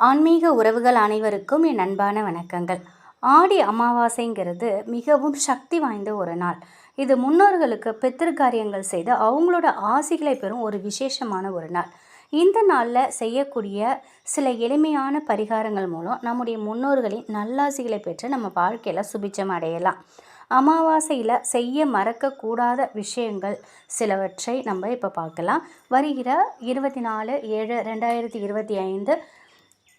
ஆன்மீக உறவுகள் அனைவருக்கும் என் அன்பான வணக்கங்கள். ஆடி அமாவாசைங்கிறது மிகவும் சக்தி வாய்ந்த ஒரு நாள். இது முன்னோர்களுக்கு பித்திருக்காரியங்கள் செய்து அவங்களோட ஆசிகளை பெறும் ஒரு விசேஷமான ஒரு நாள். இந்த நாளில் செய்யக்கூடிய சில எளிமையான பரிகாரங்கள் மூலம் நம்முடைய முன்னோர்களின் நல்லாசிகளை பெற்று நம்ம வாழ்க்கையில் சுபிச்சம் அடையலாம். அமாவாசையில் செய்ய மறக்கக்கூடாத விஷயங்கள் சிலவற்றை நம்ம இப்போ பார்க்கலாம். வருகிற இருபத்தி நாலு ஏழு ரெண்டாயிரத்தி இருபத்தி ஐந்து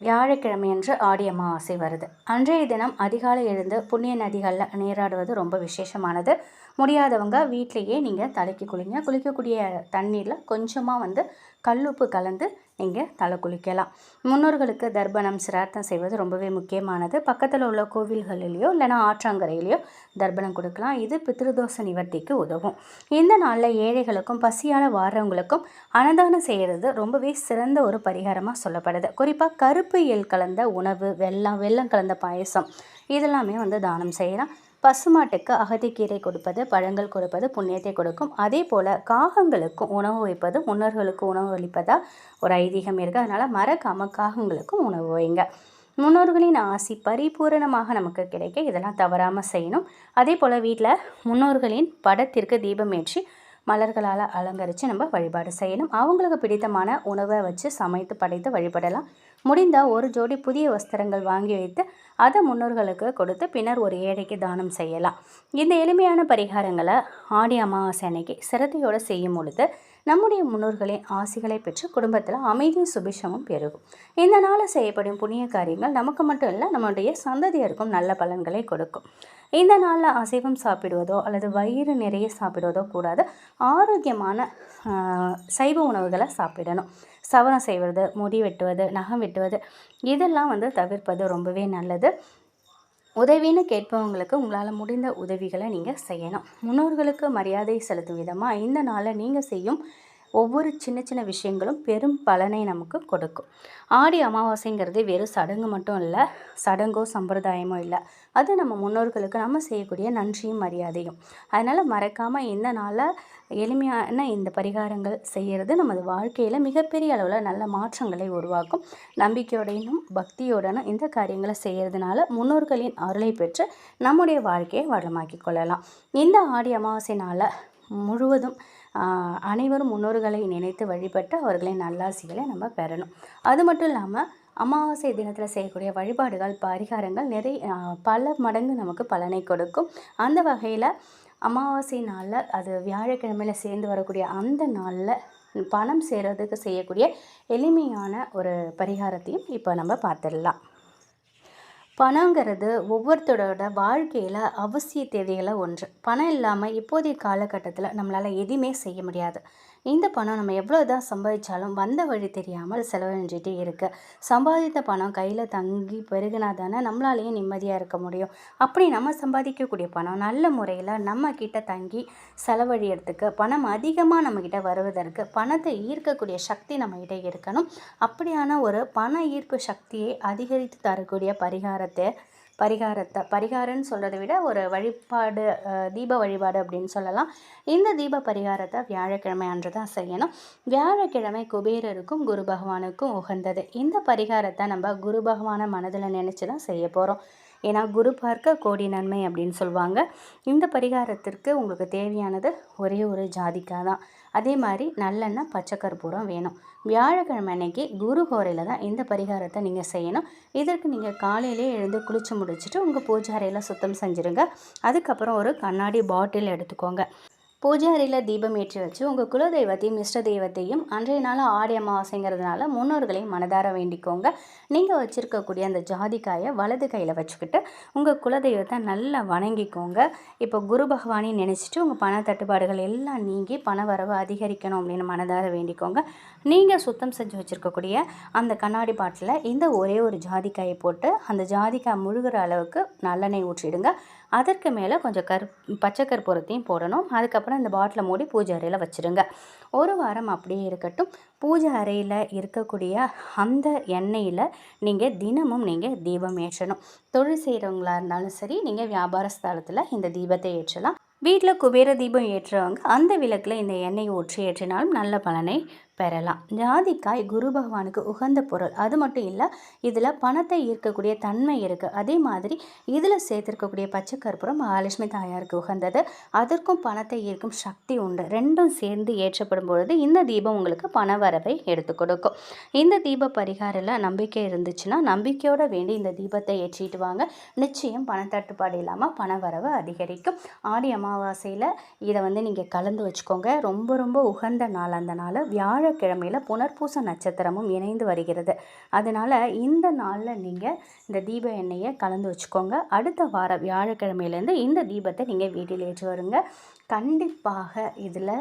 வியாழக்கிழமையன்று ஆடி அமாவாசை வருது. அன்றைய தினம் அதிகாலை எழுந்து புண்ணிய நதிகளில் நீராடுவது ரொம்ப விசேஷமானது. முடியாதவங்க வீட்டிலையே நீங்கள் தலைக்கு குளிங்க. குளிக்கக்கூடிய தண்ணீரில் கொஞ்சமாக வந்து கல்லுப்பு கலந்து நீங்கள் தலை குளிக்கலாம். முன்னோர்களுக்கு தர்ப்பணம் சிரார்த்தம் செய்வது ரொம்பவே முக்கியமானது. பக்கத்தில் உள்ள கோவில்களிலேயோ இல்லைனா ஆற்றாங்கரையிலையோ தர்ப்பணம் கொடுக்கலாம். இது பித்ருதோஷ நிவர்த்திக்கு உதவும். இந்த நாளில் ஏழைகளுக்கும் பசியால் வாடுறவங்களுக்கும் அன்னதானம் செய்கிறது ரொம்பவே சிறந்த ஒரு பரிகாரமாக சொல்லப்படுது. குறிப்பாக கருப்பு எல் கலந்த உணவு வெள்ளம் வெள்ளம் கலந்த பாயசம் இதெல்லாமே வந்து தானம் செய்யலாம். பசுமாட்டுக்கு அகதிக்கீரை கொடுப்பது பழங்கள் கொடுப்பது புண்ணியத்தை கொடுக்கும். அதே போல் காகங்களுக்கும் உணவு வைப்பது முன்னோர்களுக்கு உணவு அளிப்பதா ஒரு ஐதீகம் இருக்குது அதனால் மறக்காமல் காகங்களுக்கும் உணவு வைங்க. முன்னோர்களின் ஆசி பரிபூரணமாக நமக்கு கிடைக்க இதெல்லாம் தவறாமல் செய்யணும். அதே போல் வீட்டில் முன்னோர்களின் படத்திற்கு தீபம் ஏற்றி மலர்களால் அலங்கரித்து நம்ம வழிபாடு செய்யணும். அவங்களுக்கு பிடித்தமான உணவை வச்சு சமைத்து படைத்து வழிபடலாம். முடிந்தால் ஒரு ஜோடி புதிய வஸ்திரங்கள் வாங்கி வைத்து அதை முன்னோர்களுக்கு கொடுத்து பின்னர் ஒரு ஏழைக்கு தானம் செய்யலாம். இந்த எளிமையான பரிகாரங்களை ஆடி அமாவாசை அன்னைக்கு சிரத்தையோடு செய்யும் பொழுது நம்முடைய முன்னோர்களின் ஆசைகளை பெற்று குடும்பத்தில் அமைதியும் சுபிஷமும் பெருகும். இந்த நாளில் செய்யப்படும் புண்ணிய காரியங்கள் நமக்கு மட்டும் இல்லை நம்முடைய சந்ததியருக்கும் நல்ல பலன்களை கொடுக்கும். இந்த நாளில் அசைவம் சாப்பிடுவதோ அல்லது வயிறு நிறைய சாப்பிடுவதோ கூடாது ஆரோக்கியமான சைவ உணவுகளை சாப்பிடணும். சவரம் செய்வது முடி வெட்டுவது நகம் வெட்டுவது இதெல்லாம் வந்து தவிர்ப்பது ரொம்பவே நல்லது. உதவின்னு கேட்பவங்களுக்கு உங்களால் முடிந்த உதவிகளை நீங்கள் செய்யணும். முன்னோர்களுக்கு மரியாதை செலுத்தும் விதமாக இந்த நாளில் நீங்கள் செய்யும் ஒவ்வொரு சின்ன சின்ன விஷயங்களும் பெரும் பலனை நமக்கு கொடுக்கும். ஆடி அமாவாசைங்கிறது வெறும் சடங்கு மட்டும் இல்லை சடங்கோ சம்பிரதாயமோ இல்லை. அது நம்ம முன்னோர்களுக்கு நம்ம செய்யக்கூடிய நன்றியும் மரியாதையும். அதனால் மறக்காமல் இந்த நாளில் எளிமையான இந்த பரிகாரங்கள் செய்கிறது நமது வாழ்க்கையில் மிகப்பெரிய அளவில் நல்ல மாற்றங்களை உருவாக்கும். நம்பிக்கையோடையும் பக்தியோடனும் இந்த காரியங்களை செய்கிறதுனால முன்னோர்களின் அருளை பெற்று நம்முடைய வாழ்க்கையை வளமாக்கி கொள்ளலாம். இந்த ஆடி அமாவாசை நாளில் முழுவதும் அனைவரும் முன்னோர்களை நினைத்து வழிபட்டு அவர்களின் நல்லாசிகளை நம்ம பெறணும். அது மட்டும் இல்லாமல் அமாவாசை தினத்தில் செய்யக்கூடிய வழிபாடுகள் பரிகாரங்கள் நிறைய பல மடங்கு நமக்கு பலனை கொடுக்கும். அந்த வகையில் அமாவாசை நாளில் அது வியாழக்கிழமையில் சேர்ந்து வரக்கூடிய அந்த நாளில் பணம் சேர்கிறதுக்கு செய்யக்கூடிய எளிமையான ஒரு பரிகாரத்தையும் இப்போ நம்ம பார்த்துடலாம். பணங்கிறது ஒவ்வொருத்தரோட வாழ்க்கையில் அவசிய தேவைகளை ஒன்று. பணம் இல்லாமல் இப்போதைய காலகட்டத்தில் நம்மளால் எதுவுமே செய்ய முடியாது. இந்த பணம் நம்ம எவ்வளோ தான் சம்பாதிச்சாலும் வந்த வழி தெரியாமல் செலவழிஞ்சிட்டே இருக்குது சம்பாதித்த பணம் கையில் தங்கி பெருகினா தானே நம்மளாலேயும் நிம்மதியாக இருக்க முடியும். அப்படி நம்ம சம்பாதிக்கக்கூடிய பணம் நல்ல முறையில் நம்ம கிட்ட தங்கி செலவழியறதுக்கு பணம் அதிகமாக நம்மக்கிட்ட வருவதற்கு பணத்தை ஈர்க்கக்கூடிய சக்தி நம்மகிட்ட இருக்கணும். அப்படியான ஒரு பண ஈர்ப்பு சக்தியை அதிகரித்து தரக்கூடிய பரிகாரத்தை பரிகாரத்தை பரிகாரம்னு சொல்கிறத விட ஒரு வழிபாடு தீப வழிபாடு அப்படின்னு சொல்லலாம். இந்த தீப பரிகாரத்தை வியாழக்கிழமை அன்று தான் செய்யணும். வியாழக்கிழமை குபேரருக்கும் குரு பகவானுக்கும் உகந்தது. இந்த பரிகாரத்தை நம்ம குரு பகவானை மனதில் நினச்சி தான் செய்ய போகிறோம் ஏன்னா குரு பார்க்க கோடி நன்மை அப்படின்னு சொல்லுவாங்க. இந்த பரிகாரத்திற்கு உங்களுக்கு தேவையானது ஒரே ஒரு ஜாதிக்காக தான் அதே மாதிரி நல்லெண்ணெய் பச்சை கற்பூரம் வேணும். வியாழக்கிழமை அன்னைக்கு குரு ஹோரையில் தான் இந்த பரிகாரத்தை நீங்கள் செய்யணும். இதற்கு நீங்கள் காலையிலே எழுந்து குளித்து முடிச்சுட்டு உங்கள் பூஜை அறையில் சுத்தம் செஞ்சுருங்க. அதுக்கப்புறம் ஒரு கண்ணாடி பாட்டில் எடுத்துக்கோங்க. பூஜை அறையில் தீபம் ஏற்றி வச்சு உங்கள் குலதெய்வத்தையும் இஷ்ட தெய்வத்தையும் அன்றைய நாள் ஆடி அமாவாசைங்கிறதுனால முன்னோர்களையும் மனதார வேண்டிக்கோங்க. நீங்கள் வச்சுருக்கக்கூடிய அந்த ஜாதிக்காயை வலது கையில் வச்சுக்கிட்டு உங்கள் குலதெய்வத்தை நல்லா வணங்கிக்கோங்க. இப்போ குரு பகவானே நினச்சிட்டு உங்கள் பண தட்டுப்பாடுகள் எல்லாம் நீங்கி பண வரவு அதிகரிக்கணும் அப்படின்னு மனதார வேண்டிக்கோங்க. நீங்கள் சுத்தம் செஞ்சு வச்சுருக்கக்கூடிய அந்த கண்ணாடி பாட்டில் இந்த ஒரே ஒரு ஜாதிக்காயை போட்டு அந்த ஜாதிக்காய் முழுகிற அளவுக்கு நல்லெண்ணெய் ஊற்றிடுங்க. அதற்கு மேலே கொஞ்சம் கரு பச்சை கற்பூரத்தையும் போடணும். அதுக்கப்புறம் இந்த பாட்டிலை மூடி பூஜை அறையில் வச்சுருங்க. ஒரு வாரம் அப்படியே இருக்கட்டும். பூஜை அறையில் இருக்கக்கூடிய அந்த எண்ணெயில் நீங்கள் தினமும் நீங்கள் தீபம் ஏற்றணும். தொழில் செய்கிறவங்களா இருந்தாலும் சரி நீங்கள் வியாபார ஸ்தலத்தில் இந்த தீபத்தை ஏற்றலாம். வீட்டில் குபேர தீபம் ஏற்றுறவங்க அந்த விளக்கில் இந்த எண்ணெய் ஊற்றி ஏற்றினாலும் நல்ல பலனை பெறலாம். ஜாதிக்காய் குரு பகவானுக்கு உகந்த பொருள். அது மட்டும் இல்லை இதில் பணத்தை ஈர்க்கக்கூடிய தன்மை இருக்குது அதே மாதிரி இதில் சேர்த்துருக்கக்கூடிய பச்சை கற்பூரம் மகாலட்சுமி தாயாருக்கு உகந்தது. அதற்கும் பணத்தை ஈர்க்கும் சக்தி உண்டு. ரெண்டும் சேர்ந்து ஏற்றப்படும் பொழுது இந்த தீபம் உங்களுக்கு பண வரவை எடுத்து கொடுக்கும். இந்த தீப பரிகாரில் நம்பிக்கை இருந்துச்சுன்னா நம்பிக்கையோட வேண்டி இந்த தீபத்தை ஏற்றிட்டு வாங்க. நிச்சயம் பணத்தட்டுப்பாடு இல்லாமல் பண வரவு அதிகரிக்கும். ஆடி அமாவாசையில் இதை வந்து நீங்கள் கலந்து வச்சுக்கோங்க. ரொம்ப ரொம்ப உகந்த நாள் அந்த நாள். வியாழ வியாழக்கிழமையில் புனர்பூச நட்சத்திரமும் இணைந்து வருகிறது. அதனால் இந்த நாளில் நீங்கள் இந்த தீப எண்ணெயை கலந்து வச்சுக்கோங்க. அடுத்த வார வியாழக்கிழமையிலேருந்து இந்த தீபத்தை நீங்கள் வீட்டில் ஏற்றி வருங்க. கண்டிப்பாக இதில்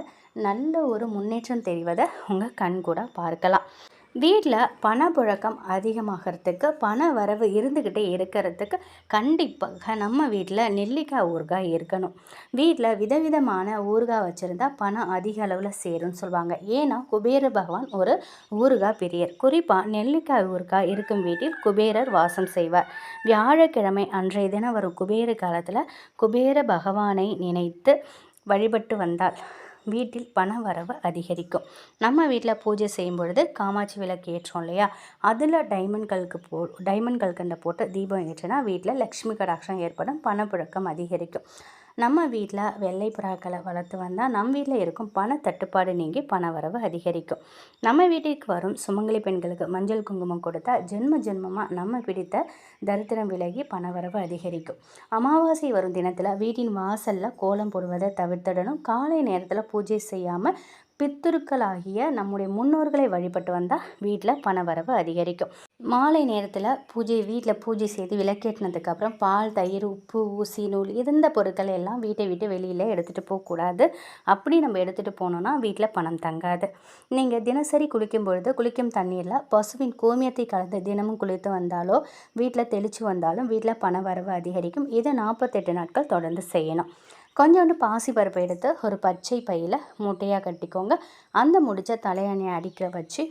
நல்ல ஒரு முன்னேற்றம் தெரிவதை உங்கள் கண் கூட பார்க்கலாம். வீட்டில் பணப்புழக்கம் அதிகமாகிறதுக்கு பண வரவு இருந்துக்கிட்டே இருக்கிறதுக்கு கண்டிப்பாக நம்ம வீட்டில் நெல்லிக்காய் ஊறுகாய் இருக்கணும். வீட்டில் விதவிதமான ஊறுகாய் வச்சுருந்தா பணம் அதிக அளவில் சேரும்னு சொல்லுவாங்க. ஏன்னா குபேர பகவான் ஒரு ஊறுகாய் பிரியர். குறிப்பாக நெல்லிக்காய் ஊறுகாய் இருக்கும் வீட்டில் குபேரர் வாசம் செய்வார். வியாழக்கிழமை அன்றைய தினம் வரும் குபேர காலத்தில் குபேர பகவானை நினைத்து வழிபட்டு வந்தால் வீட்டில் பண வரவு அதிகரிக்கும். நம்ம வீட்டில் பூஜை செய்யும் பொழுது காமாட்சி விளக்கு ஏற்றோம் இல்லையா? அதில் டைமண்ட் கல்க்கு போ டைமண்ட் கல்கண்டை போட்டு தீபம் ஏற்றினா வீட்டில் லக்ஷ்மி கடாட்சம் ஏற்படும் பணப்புழக்கம் அதிகரிக்கும். நம்ம வீட்டில் வெள்ளை புறாக்களை வளர்த்து வந்தால் நம் வீட்டில் இருக்கும் பண தட்டுப்பாடு நீங்கி பண வரவு அதிகரிக்கும். நம்ம வீட்டிற்கு வரும் சுமங்கலி பெண்களுக்கு மஞ்சள் குங்குமம் கொடுத்தா ஜென்ம ஜென்மமாக நம்ம பிடித்த தரித்திரம் விலகி பணவரவு அதிகரிக்கும். அமாவாசை வரும் தினத்தில் வீட்டின் வாசலில் கோலம் போடுவதை தவிர்த்திடணும். காலை நேரத்தில் பூஜை செய்யாமல் பித்திருக்களாகிய நம்முடைய முன்னோர்களை வழிபட்டு வந்தால் வீட்டில் பண வரவு அதிகரிக்கும். மாலை நேரத்தில் பூஜை வீட்டில் பூஜை செய்து விளக்கேற்றினதுக்கப்புறம் பால் தயிர் உப்பு ஊசி நூல் இருந்த பொருட்கள் எல்லாம் வீட்டை விட்டு வெளியில் எடுத்துகிட்டு போகக்கூடாது அப்படி நம்ம எடுத்துகிட்டு போனோன்னா வீட்டில் பணம் தங்காது. நீங்கள் தினசரி குளிக்கும் பொழுது குளிக்கும் தண்ணீரில் பசுவின் கோமியத்தை கலந்து தினமும் குளித்து வந்தாலோ வீட்டில் தெளித்து வந்தாலும் வீட்டில் பண வரவு அதிகரிக்கும். இதை நாற்பத்தெட்டு நாட்கள் தொடர்ந்து செய்யணும். கொஞ்சோண்டு பாசி பருப்பு எடுத்து ஒரு பச்சை பையில் மூட்டையாக கட்டிக்கோங்க. அந்த முடித்த தலையணையை அடிக்க வச்சு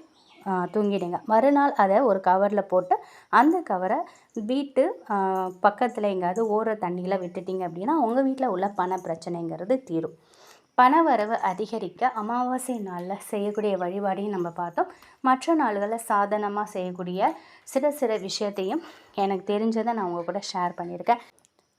தூங்கிடுங்க. மறுநாள் அதை ஒரு கவரில் போட்டு அந்த கவரை வீட்டு பக்கத்தில் எங்கேயாவது ஓர தண்ணியில் விட்டுட்டிங்க அப்படின்னா உங்கள் வீட்டில் உள்ள பண பிரச்சனைங்கிறது தீரும். பண வரவு அதிகரிக்க அமாவாசை நாளில் செய்யக்கூடிய வழிபாடையும் நம்ம பார்த்தோம். மற்ற நாள்களில் சாதனமாக செய்யக்கூடிய சிறு சிறு விஷயத்தையும் எனக்கு தெரிஞ்சதை நான் உங்கள் கூட ஷேர் பண்ணியிருக்கேன்.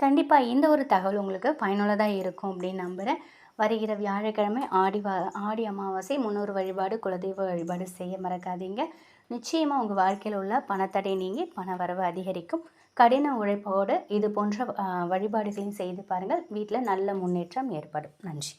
கண்டிப்பாக இந்த ஒரு தகவல் உங்களுக்கு பயனுள்ளதாக இருக்கும் அப்படின்னு நம்புகிறேன் வருகிற வியாழக்கிழமை ஆடி வா ஆடி அமாவாசை முன்னோர் வழிபாடு குலதெய்வ வழிபாடு செய்ய மறக்காதீங்க. நிச்சயமாக உங்கள் வாழ்க்கையில் உள்ள பணத்தடை நீங்கி பண வரவு அதிகரிக்கும். கடின உழைப்போடு இது போன்ற வழிபாடுகளையும் செய்து பாருங்கள். வீட்டில் நல்ல முன்னேற்றம் ஏற்படும். நன்றி.